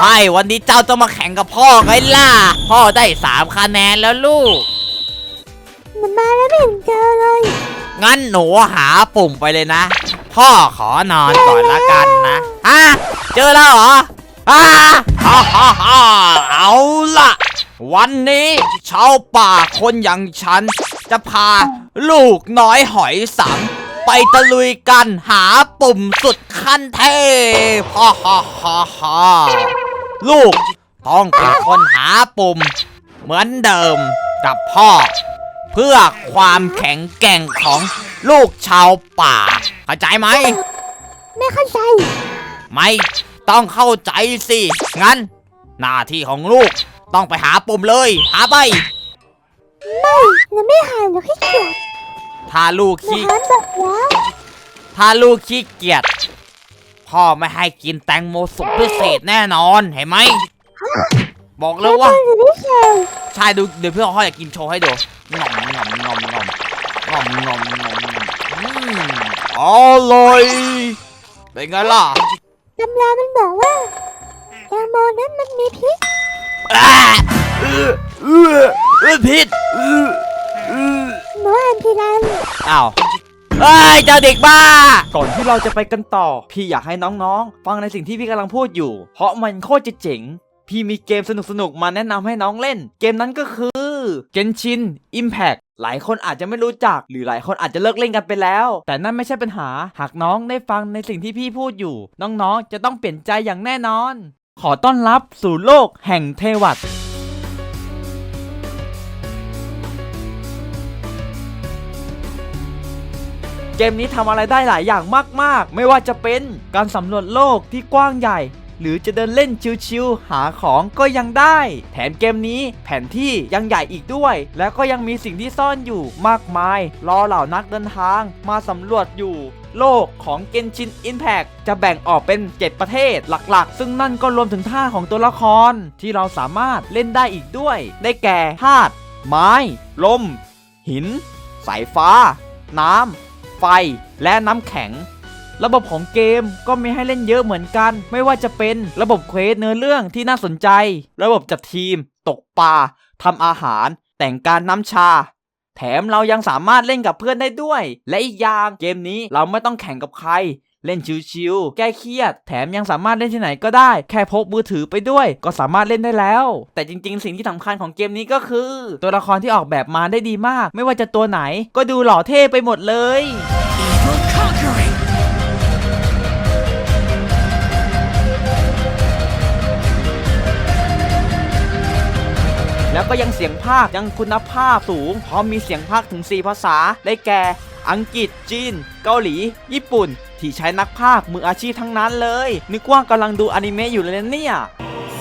ใช่วันนี้เจ้าต้องมาแข่งกับพ่อไงล่ะ พ่อได้สามคะแนนแล้วลูก มันมาแล้วไม่เห็นเจอเลย งั้นหนูหาปุ่มไปเลยนะ พ่อขอนอนก่อนละกันนะฮะเจอแล้วเหรอฮ่าฮ่าฮ่าฮ่าเอาล่ะ วันนี้ชาวป่าคนอย่างฉัน จะพาลูกน้อยหอยสัง ไปตะลุยกันหาปุ่มสุดขั้นเทพฮ่าฮ่าฮ่าฮ่า ลูกต้องเป็นคนหาปุ่ม เหมือนเดิมกับพ่อ เพื่อความแข็งแกร่งของลูกชาวป่า เข้าใจไหม ไม่เข้าใจ ไม่ต้องเข้าใจสิ งั้น หน้าที่ของลูกต้องไปหาปุ่มเลย หาไป ไม่เราไม่หาหรอกขี้เกียจถ้าลูกเราขี้ หาหมดแล้ว ถ้าลูกขี้เกียจ พ่อไม่ให้กินแตงโมสุกพิเศษแน่นอนเห็นไหม บอกเลยว่า ใช่ดูเดี๋ยวเพื่อนพ่ออยากกินโชว์ให้ดูงอมงอมงอมงอมงอมงอมงอมอืมอร่อยเป็นไงล่ะตำรามันบอกว่าแตงโมนั้นมันมีพิษอ่าเออเออเออผิดเออเออหนูอ่านทีไรอ้าว เอ้ยเจ้าเด็กบ้า ก่อนที่เราจะไปกันต่อ พี่อยากให้น้องๆ ฟังในสิ่งที่พี่กำลังพูดอยู่ เพราะมันโคตรจะเจ๋ง พี่มีเกมสนุกๆ มาแนะนำให้น้องเล่น เกมนั้นก็คือ Genshin Impact หลายคนอาจจะไม่รู้จัก หรือหลายคนอาจจะเลิกเล่นกันไปแล้ว แต่นั่นไม่ใช่ปัญหา หากน้องได้ฟังในสิ่งที่พี่พูดอยู่ น้องๆ จะต้องเปลี่ยนใจอย่างแน่นอน ขอต้อนรับสู่โลกแห่งเทวัต เกมนี้ทำอะไรได้หลายอย่างมากๆ ไม่ว่าจะเป็นการสำรวจโลกที่กว้างใหญ่ หรือจะเดินเล่นชิวๆหาของก็ยังได้ แถมเกมนี้แผนที่ยังใหญ่อีกด้วย แล้วก็ยังมีสิ่งที่ซ่อนอยู่มากมาย รอเหล่านักเดินทางมาสำรวจอยู่โลกของ Genshin Impact จะแบ่งออกเป็น 7 ประเทศหลักๆ ซึ่งนั่นก็รวมถึงท่าของตัวละครที่เราสามารถเล่นได้อีกด้วย ได้แก่ธาตุไม้ ลม หิน สายฟ้า น้ำ ฟ และน้ำแข็ง ระบบของเกมก็มีให้เล่นเยอะเหมือนกัน ไม่ว่าจะเป็นระบบเควสเนื้อเรื่องที่น่าสนใจ ระบบจัดทีม ตกปลาทำอาหาร แต่งการน้ำชา แถมเรายังสามารถเล่นกับเพื่อนได้ด้วย และอีกอย่างเกมนี้เราไม่ต้องแข่งกับใคร เล่นชิวๆแก้เครียด แถมยังสามารถเล่นที่ไหนก็ได้ แค่พกมือถือไปด้วย ก็สามารถเล่นได้แล้ว แต่จริงๆ สิ่งที่สำคัญของเกมนี้ก็คือ ตัวละครที่ออกแบบมาได้ดีมาก ไม่ว่าจะตัวไหน ก็ดูหล่อเท่ไปหมดเลยแล้วก็ยังเสียงภาคยังคุณภาพสูง พร้อมมีเสียงภาคถึง 4 ภาษา ได้แก่ อังกฤษ จีน เกาหลี ญี่ปุ่น ที่ใช้นักภาคมืออาชีพทั้งนั้นเลย นึกว่ากำลังดูอนิเมะอยู่เลยนะเนี่ย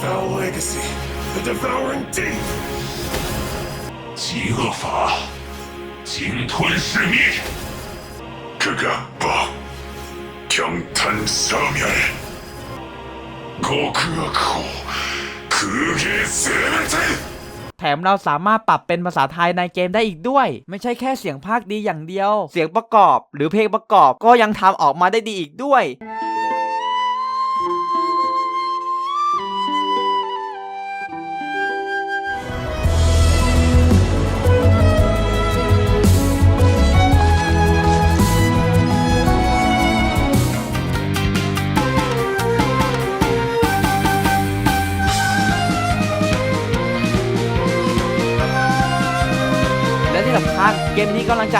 Foul Legacy, the Devouring Deep. 极恶法，鲸吞噬灭。 그가빠 경탄 사멸 고크아코 그게 세메테 แ ถมเราสามารถปรับเป็นภาษาไทยในเกมได้อีกด้วย ไม่ใช่แค่เสียงภาคดีอย่างเดียว เสียงประกอบหรือเพลงประกอบก็ยังทำออกมาได้ดีอีกด้วย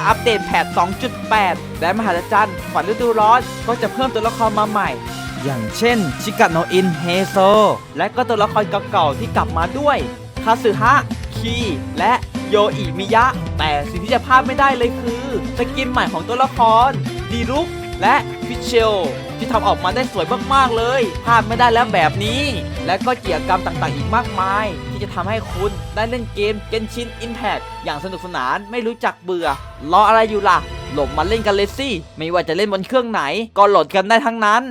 อัปเดตแพท 2.8 และมหาจันทร์ขวัญฤดูร้อน ก็จะเพิ่มตัวละครมาใหม่ อย่างเช่น ชิกะโนอินเฮโซ และก็ตัวละครเก่าๆที่กลับมาด้วย คาสึฮะ คีและโยอิมิยะ แต่สิ่งที่จะพลาดไม่ได้เลยคือ สกินใหม่ของตัวละคร ดีรุก และฟิชเชลที่ทำออกมาได้สวยมากๆเลยพลาดไม่ได้แล้วแบบนี้ และก็กิจกรรมต่างๆ อีกมากมาย ที่จะทำให้คุณได้เล่นเกม Genshin Impact อย่างสนุกสนานไม่รู้จักเบื่อ รออะไรอยู่ล่ะโหลดมาเล่นกันเลยสิไม่ว่าจะเล่นบนเครื่องไหน ก็โหลดกันได้ทั้งนั้น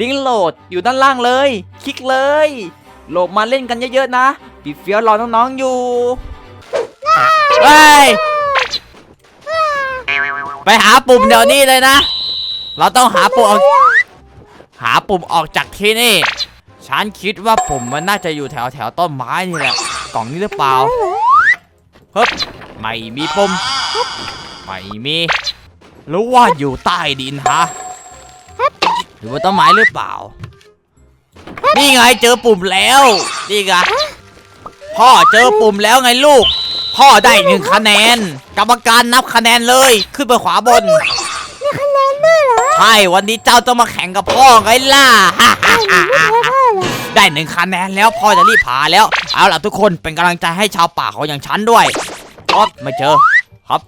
ลิงก์โหลดอยู่ด้านล่างเลย คลิกเลย โหลดมาเล่นกันเยอะๆนะปีเฟียวรอน้องๆอยู่เฮ้ยไปหาปุ่มเดี๋ยวนี้เลยนะ เราต้องหาปุ่มออกหาปุ่มออกจากที่นี่ ฉันคิดว่าปุ่มมันน่าจะอยู่แถวแถวต้นไม้นี่แหละ กล่องนี้หรือเปล่าเฮ้ยไม่มีปุ่มไม่มีหรือว่าอยู่ใต้ดินฮะหรือว่าต้นไม้หรือเปล่า นี่ไงเจอปุ่มแล้วนี่ไงพ่อเจอปุ่มแล้วไงลูก พ่อได้หนึ่งคะแนน กรรมการนับคะแนนเลย ขึ้นไปขวาบน ด้วยเหรอใช่วันนี้เจ้าต้องมาแข่งกับพ่อไงล่ะไอ้หนูไม่แพ้พ่อเหรอได้หนึ่งคะแนนแล้วพ่อจะรีบพาแล้ว เอาล่ะทุกคนเป็นกำลังใจให้ชาวป่าเขาอย่างฉันด้วยครับไม่เจอครับ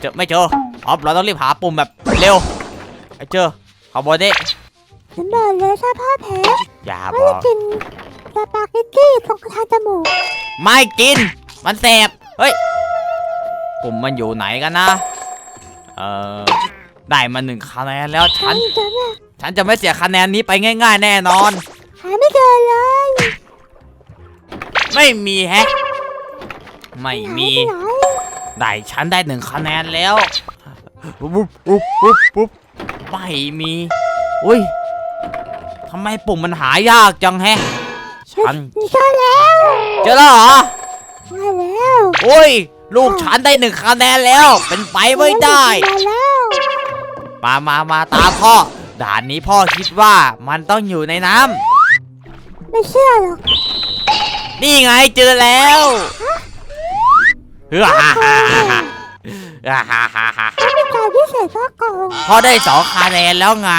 เจอไม่เจอครับเราต้องรีบหาปุ่มแบบเร็วไอ้เจอขอบอดี้ฉันบอกเลยถ้าพ่อแพ้อย่าพ่บออจะกกินสปาเกตตี้ตรงทางจมูกไม่กิน มันแสบเฮ้ยปุ่มมันอยู่ไหนกันนะเออ ได้มาหนึ่งคะแนนแล้วฉันไอ้เจ้าน่ะฉันจะไม่เสียคะแนนนี้ไปง่ายๆ แน่นอน หาไม่เจอเลยไม่มีแฮะ ไม่มีหายไปไหนได้ฉันได้หนึ่งคะแนนแล้วปุ๊บปุ๊บปุ๊บปุ๊บไม่มีอุ้ยทำไมปุ่มมันหายากจังแฮะ ฉันเจอแล้วเจอแล้วเหรอ มาแล้วอุ้ย ลูกฉันได้หนึ่งคะแนนแล้ว เป็นไปไม่ได้ มาแล้ว มามามาตามพ่อ ด่านนี้พ่อคิดว่ามันต้องอยู่ในน้ไม่เชื่อหรอกนี่ไงเจอแล้วฮ่าฮ่าฮ่าฮ่าฮ่าฮ่าฮ่าไม่มีการพิเศษพ่อโกงพ่อได้สองคะแนนแล้วไง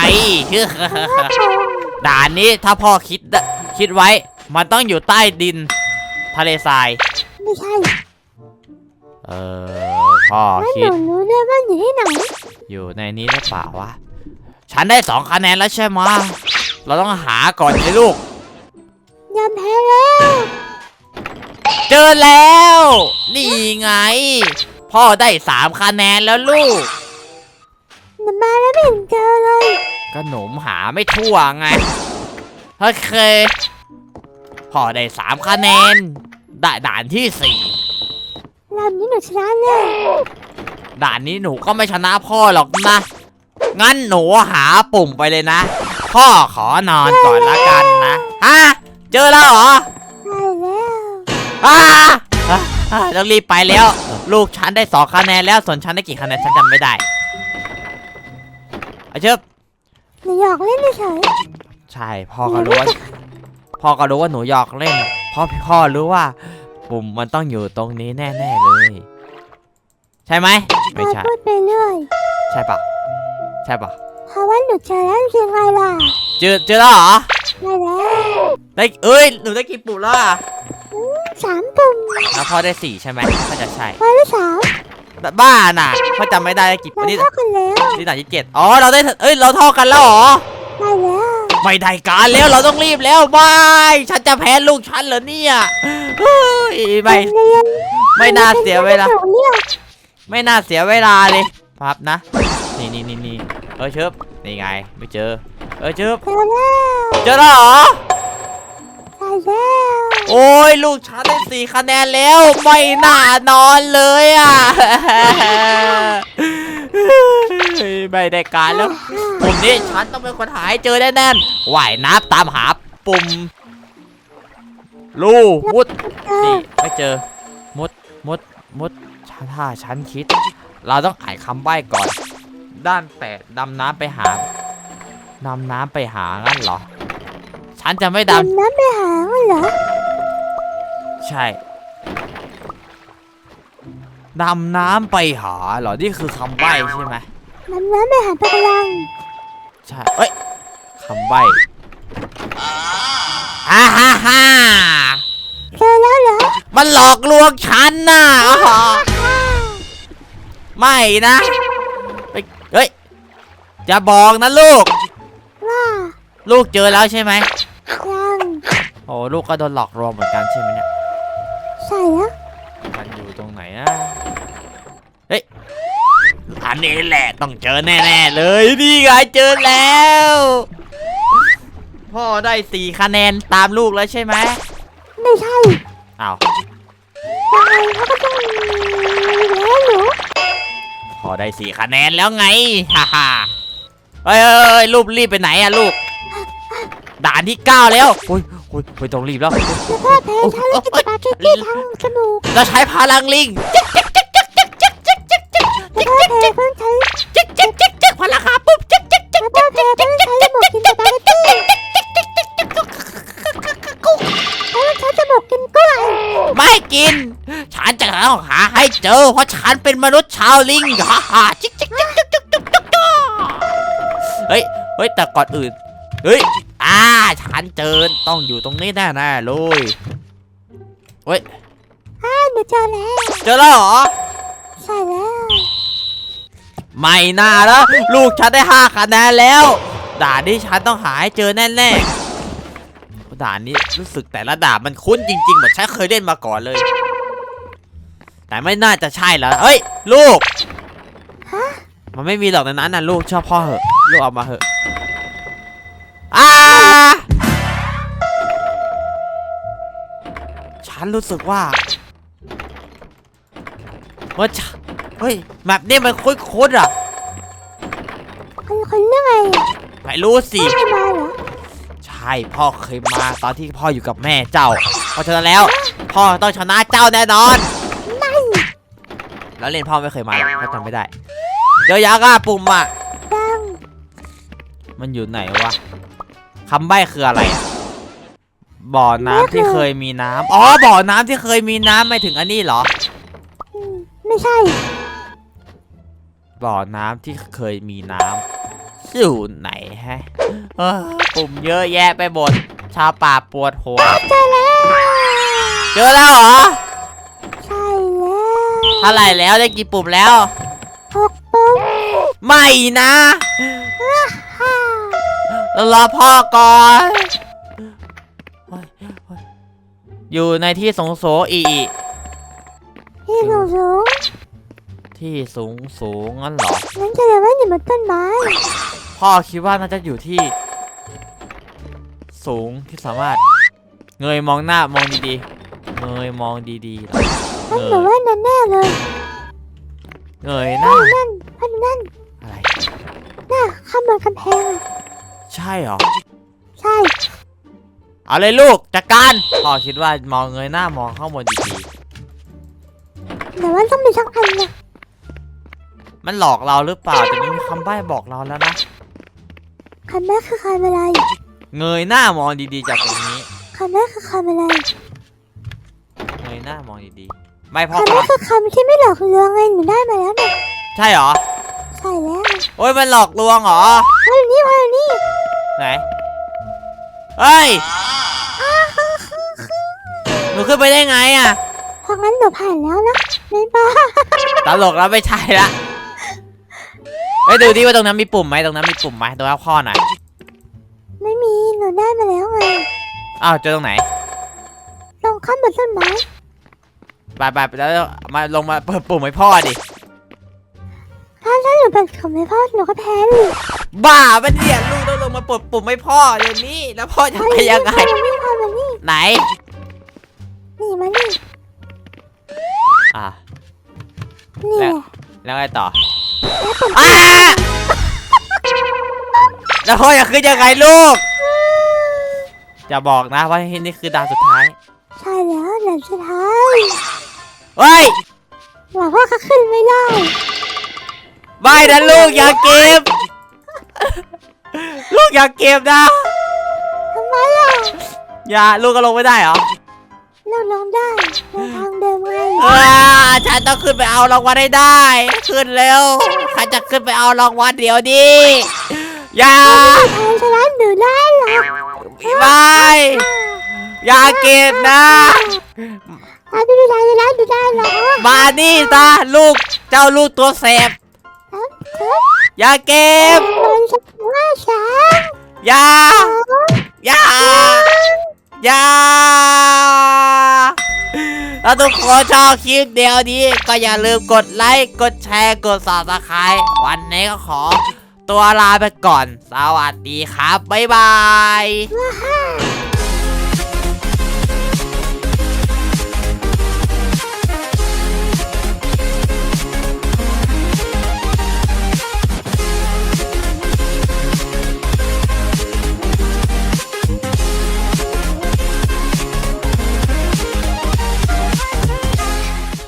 ด่านนี้ถ้าพ่อคิดคิดไว้ มันต้องอยู่ใต้ดิน ทะเลทราย ไม่ใช่ เออพ่อว่าหคิด นูรู้ด้วยว่าอยู่ที่ไหนอยู่ในนี้หรือเปล่าวะ ฉันได้สองคะแนนแล้วใช่ไหมะเราต้องหาก่อนไอ้ลูก ยอมแพ้แล้ว เจอแล้ว นี่ไง พ่อได้สามคะแนนแล้วลูก หนูมาแล้วไม่เห็นเจอเลยก็หนมหาไม่ทั่วไง โอเค พ่อได้สามคะแนน ได้ด่านที่สี่ รอบนี้หนูชนะเลยด่านนี้หนูก็ไม่ชนะพ่อหรอกนะ งั้นหนูหาปุ่มไปเลยนะ พ่อขอนอนก่อนละกันนะฮะเจอแล้วเหรอได้แล้วอ่าอะอะต้องรีบไปแล้ว ลูกฉันได้สองคะแนนแล้วส่วนฉันได้กี่คะแนนฉันจำไม่ได้เอาเชิบหนูหยอกเล่นเฉยใช่พ่อก็รู้ว่าพ่อก็รู้ว่าหนูหยอกเล่นเพราะพ่อรู้ว่า ปุ่มมันต้องอยู่ตรงนี้แน่ๆเลย ใช่ไหมๆไม่พ่อใช่พูดไปเรื่อยใช่ปะใช่ปะเพราะว่าหนูเจอแล้วจริงไงล่ะเจอเจอแล้วเหรอได้แล้วได้เอ้ยหนูได้กี่ปุ่มแล้วอะสามปุ่มแล้วพ่อได้สี่ใช่ไหมน่าจะใช่พ่อได้สามแต่บ้าน่ะพ่อจำไม่ได้ได้กี่เรานี่เท่ากันแล้วนี่ด่านที่เจ็ดอ๋อเราได้เอ้ยเราเท่ากันแล้วเหรอได้แล้วไม่ได้การแล้วเราต้องรีบแล้วบายฉันจะแพ้ลูกฉันเหรอเนี่ย เฮ้ยไม่เรียนไม่น่าเสียเวลาหนูเรียกไม่น่าเสียเวลาเลยครับนะ นี่นี่นี่นี่เออเชิบนี่ไง ไม่เจอ เออเชิบเจอแล้วเจอแล้วเหรอได้แล้วโอ้ยลูกฉันได้สี่คะแนนแล้ว ไม่น่านอนเลยอะไม่ได้การแล้ว ปุ่มนี้ฉันต้องเป็นคนหาให้เจอแน่ๆว่ายน้ำตามหาปุ่ม ลูมุดเจอนี่ไม่เจอมุดมุดมุดถ้าฉันคิด เราต้องอ่านคำใบ้ก่อน ด้านแปดดำน้ำไปหาดำน้ำไปหางั้นเหรอ ฉันจะไม่ดดำน้ำไปหามันเหรอำใช่ดำน้ำไปหาเหรอ นี่คือคำใบ้ใช่ไหมดำน้ำไปหาปลากระลัง ใช่ เอ้ยคำใบ้ฮ่าฮ่าฮ่า มันหลอกลวงฉันน่ะอ๋อไม่นะไปเฮ้ยจะบอกนะลูก ว่าลูกเจอแล้วใช่ไหมยังโอ้ลูกก็โดนหลอกลวงเหมือนกันใช่ไหมเนี่ยใช่แล้วมันอยู่ตรงไหนนะเฮ้ยอันนี้แหละต้องเจอแน่ๆเลยนี่ไงเจอแล้ว พ่อได้สี่คะแนนตามลูกแล้วใช่ไหมไม่ใช่อ้าว ยังไงเขาก็ต้องมีแล้วหนูพ่อได้สี่คะแนนแล้วไง ฮ่าฮ่าเฮ้ยเฮ้ยเฮ้ยลูกรีบไปไหนอะลูก ด่านที่เก้าแล้วโอ้ยโหฮ้ยเฮ้ยต้องรีบแล้ว แล้วพ่อแพ้ฉันแล้วกินสปาเกตตี้ทางจมูกเราใช้พลังลิง แล้วพ่อแพ้เพิ่งใช้ เจอ เพราะฉันเป็นมนุษย์ชาวลิงฮ่าฮ่าจิ๊กจิ๊กจิ๊กจิ๊กจิ๊กจิ๊กจิ๊กจิ๊กเฮ้ยเฮ้ยแต่ก่อนอื่นเฮ้ยอ่าฉันเจอต้องอยู่ตรงนี้แน่ๆเลยเฮ้ยอ่าหนูเจอแล้ว เจอแล้วเหรอใช่แล้ว ไม่น่าแล้วลูกฉันได้ห้าคะแนนแล้วด่านนี้ฉันต้องหาให้เจอแน่ๆด่านนี้รู้สึกแต่ละด่านมันคุ้นจริงๆเหมือนฉันเคยเล่นมาก่อนเลย แต่ไม่น่าจะใช่แล้วเฮ้ย ลูกฮะมันไม่มีหรอกในนั้นน่ะลูกชอบพ่อเหอะ ลูกเอามาเหอะอ่าฉันรู้สึกว่าว่าฉันเฮ้ยแบบนี้มันคุ้นๆอะคนคนเรื่องอะไรอะไม่รู้สิพ่อไม่มาเหรอใช่พ่อเคยมาตอนที่พ่ออยู่กับแม่เจ้า เพราะฉะนั้นแล้ว พ่อต้องชนะเจ้าแน่นอนไม่ แล้วเล่นพ่อไม่เคยมาหรอกพ่อจำไม่ได้ เจอยักษ์อะปุ่มอะดังมันอยู่ไหนวะคำใบ้คืออะไรอะบ่อน้ำที่เคยมีน้ำอ๋อบ่อน้ำที่เคยมีน้ำไม่ถึงอันนี้เหรออืมไม่ใช่ บ่อน้ำที่เคยมีน้ำอยู่ไหนฮะเออปุ่มเยอะแยะไปหมดชาวป่าปวดหัว เจอแล้วเจอแล้วเหรอใช่แล้วเท่าไหร่แล้วได้กี่ปุ่มแล้ว หกปุ๊บไม่นะห้ารอพ่อก่อนโอ๊ยโอ๊ยอยู่ในที่สงโสอีอีพี่สูงสูงที่สูงสูงงั้นเหรอ งั้นจะเดี๋ยวว่าอยู่บนต้นไม้พ่อคิดว่าน่าจะอยู่ที่ สูงที่สามารถ เงยมองหน้ามองดีๆ เงยมองดีๆเหรอ นั่นหนูว่านั่นแน่เลยเงยหน้านั่นพันนั่นอะไรน่ะข้ามบนกำแพงอะใช่เหรอใช่เอาเลยลูกจัดการพ่อคิดว่ามองเงยหน้ามองข้างบนดีแต่ว่าต้องมีสักอันนะๆมันหลอกเราหรือเปล่าแต่ไม่มีคำใบ้บอกเราแล้วนะคันแม่คือคันอะไร เงยหน้ามองดีๆจากตรงนี้คันแม่คือคันอะไร เงยหน้ามองดีๆ ไม่พ่อคันกำแม่ลังคือคำที่ไม่หลอกลวงไงหนูได้มาแล้วเนี่ยใช่เหรอ ใช่แล้วโอ้ยมันหลอกลวงเหรอพออยู่นี่พออยู่นี่ไหน เฮ้ย หนูขึ้นไปได้ไงอะ เพราะงั้นหนูผ่านแล้วนะไม่บ้าตลกแล้วไม่ใช่ละไปดูดิว่าตรงนั้นมีปุ่มไหมตรงนั้นมีปุ่มไหมตรงรับข้อหน่อยไม่มีหนูได้มาแล้วไงอ้าวเจอตรงไหนลงข้ามบนต้นไม้ ไปไปไปแล้วมาลงมาเปิดปุ่มให้พ่อดิ ถ้าถ้าหนูเป็นของแม่พ่อหนูก็แพ้ดิบ้าเป็นเนี่ยลูกต้องลงมาปลดปุ่มให้พ่อเดี๋ยวนี้ แล้วพ่อจะพอไปอยู่ยังไง นี่พอมานี่ไหน นี่มานี่อะนี่แหละแล้วไงต่อแล้วปุ่มอ้าแล้วพ่อจะขึ้นยังไงลูกจะบอกนะว่านี่คือดาวสุดท้าย ใช่แล้วเดี๋ยวสุดท้าย เฮ้ยหวังว่าเขาขึ้นไม่ได้ไม่นะลูกอย่าเก็บ ลูกอย่าเก็บนะ ทำไมอะอย่าลูกก็ลงไม่ได้เหรอเราลงได้ในทางเดิมไงอ่าฉันต้องขึ้นไปเอารางวัลให้ได้ ขึ้นเร็วใครจะขึ้นไปเอารางวัลเดี๋ยวนี้ อย่าแทนชนะหนูได้หรอกไม่อย่าเก็บนะ ถ้าไม่มีทางชนะหนูได้หรอกมานี่ตาลูกเจ้าลูกตัวแสบครับครับอย่าเก็บมันชนะสามอย่าสองอย่าอย่าถ้าทุกคนชอบคลิปเดียวนี้ ก็อย่าลืมกดไลค์ กดแชร์ กด subscribe วันนี้ก็ขอ ตัวลาไปก่อน สวัสดีครับ บ๊ายบายว้าว